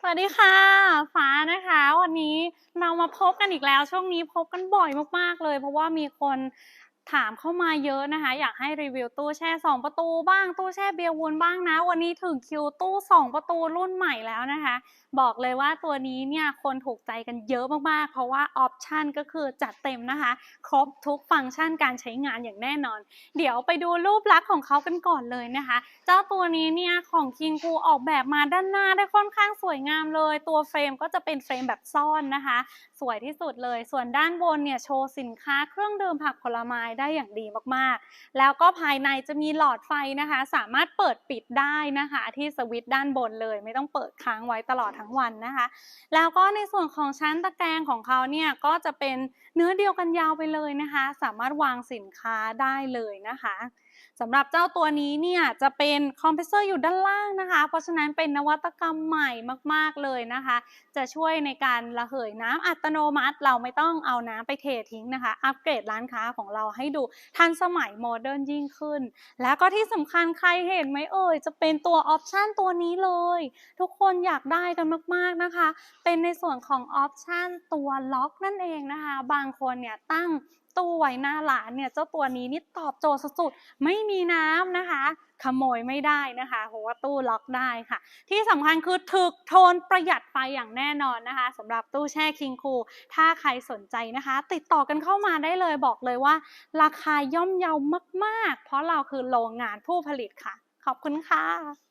สวัสดีค่ะ ฟ้านะคะ วันนี้เรามาพบกันอีกแล้ว ช่วงนี้พบกันบ่อยมากๆเลย เพราะว่ามีคน ถามเข้ามาเยอะนะคะ อยากให้รีวิวตู้แช่ 2 ประตูบ้าง ตู้แช่เบียร์วนบ้างนะ วันนี้ถึงคิวตู้ 2 ประตูรุ่นใหม่แล้วนะคะ บอกเลยว่าตัวนี้เนี่ยคนถูกใจกันเยอะมากๆ เพราะว่าออปชันก็คือจัดเต็มนะคะ ครบทุกฟังก์ชันการใช้งานอย่างแน่นอน เดี๋ยวไปดูรูปลักษณ์ของเขากันก่อนเลยนะคะ เจ้าตัวนี้เนี่ยของคิงคูออกแบบมาด้านหน้าได้ค่อนข้างสวยงามเลย ตัวเฟรมก็จะเป็นเฟรมแบบซ่อนนะคะ สวยที่สุดเลย ส่วนด้านบนเนี่ยโชว์สินค้าเครื่องดื่มผักผลไม้ได้อย่างดีมากๆ แล้วก็ภายในจะมีหลอดไฟนะคะ สามารถเปิดปิดได้นะคะ ที่สวิตช์ด้านบนเลย ไม่ต้องเปิดค้างไว้ตลอดทั้งวันนะคะ แล้วก็ในส่วนของชั้นตะแกรงของเขาเนี่ยก็จะเป็นเนื้อเดียวกันยาวไปเลยนะคะ สามารถวางสินค้าได้เลยนะคะ สำหรับเจ้าตัวนี้เนี่ยจะเป็นคอมเพรสเซอร์อยู่ด้านล่างนะคะ เพราะฉะนั้นเป็นนวัตกรรมใหม่มากๆเลยนะคะ จะช่วยในการระเหยน้ำอัตโนมัติ เราไม่ต้องเอาน้ำไปเททิ้งนะคะ อัปเกรดร้านค้าของเราให้ดูทันสมัยโมเดิร์นยิ่งขึ้น แล้วก็ที่สำคัญใครเห็นไหมเอ่ย จะเป็นตัวออปชันตัวนี้เลย ทุกคนอยากได้กันมากๆนะคะ เป็นในส่วนของออปชันตัวล็อกนั่นเองนะคะ บางคนเนี่ยตั้ง ตู้ไว้หน้าร้านเนี่ยเจ้าตัวนี้นี่ตอบโจทย์สุดๆไม่มีน้ำนะคะ ขโมยไม่ได้นะคะเพราะว่าตู้ล็อกได้ค่ะ ที่สำคัญคือถึกทนประหยัดไฟอย่างแน่นอนนะคะสำหรับตู้แช่คิงคูถ้าใครสนใจนะคะ ติดต่อกันเข้ามาได้เลยบอกเลยว่า ราคาย่อมเยาวมาก ๆ เพราะเราคือโรงงานผู้ผลิตค่ะ ขอบคุณค่ะ